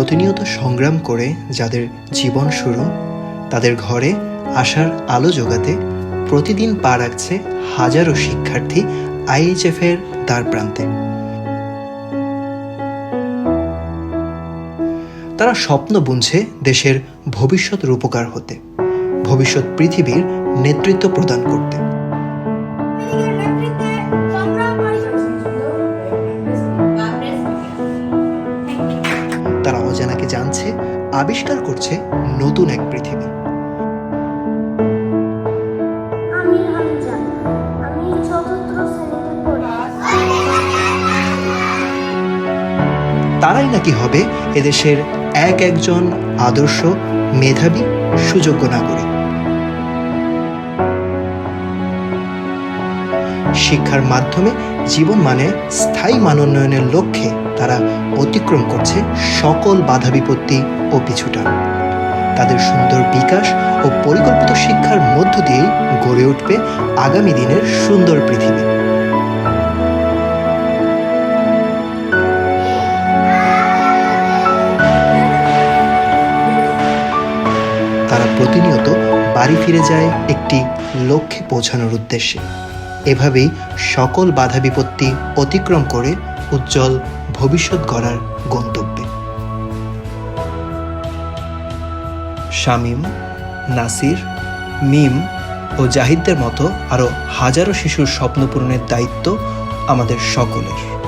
প্রতিনিয়ত সংগ্রাম করে যাদের জীবন শুরু, তাদের ঘরে আসার আলো জোগাতে প্রতিদিন পা রাখছে হাজারো শিক্ষার্থী আইএইচএফের দ্বার প্রান্তে। তারা স্বপ্ন বুনছে দেশের ভবিষ্যৎ রূপকার হতে, ভবিষ্যৎ পৃথিবীর নেতৃত্ব প্রদান করতে। তারা অজানাকে জানছে আবিষ্কার করছে নতুন এক পৃথিবী। তারাই নাকি হবে এদেশের এক একজন আদর্শ মেধাবী সুযোগ্য নাগরিক। শিক্ষার মাধ্যমে জীবন মানে স্থায়ী মানোন্নয়নের লক্ষ্যে তারা অতিক্রম করছে সকল বাধা বিপত্তি ও পিছুটান তাদের সুন্দর বিকাশ ও পরিকল্পিত শিক্ষার মধ্য দিয়েই গড়ে উঠবে আগামী দিনের সুন্দর পৃথিবী। তারা প্রতিনিয়ত বাড়ি ফিরে যায় একটি লক্ষ্যে পৌঁছানোর উদ্দেশ্যে। এভাবেই সকল বাধা বিপত্তি অতিক্রম করে উজ্জ্বল ভবিষ্যৎ গড়ার গন্তব্যে। শামীম, নাসির, মিম ও জাহিদদের মতো আরও হাজারো শিশুর স্বপ্ন পূরণের দায়িত্ব আমাদের সকলের।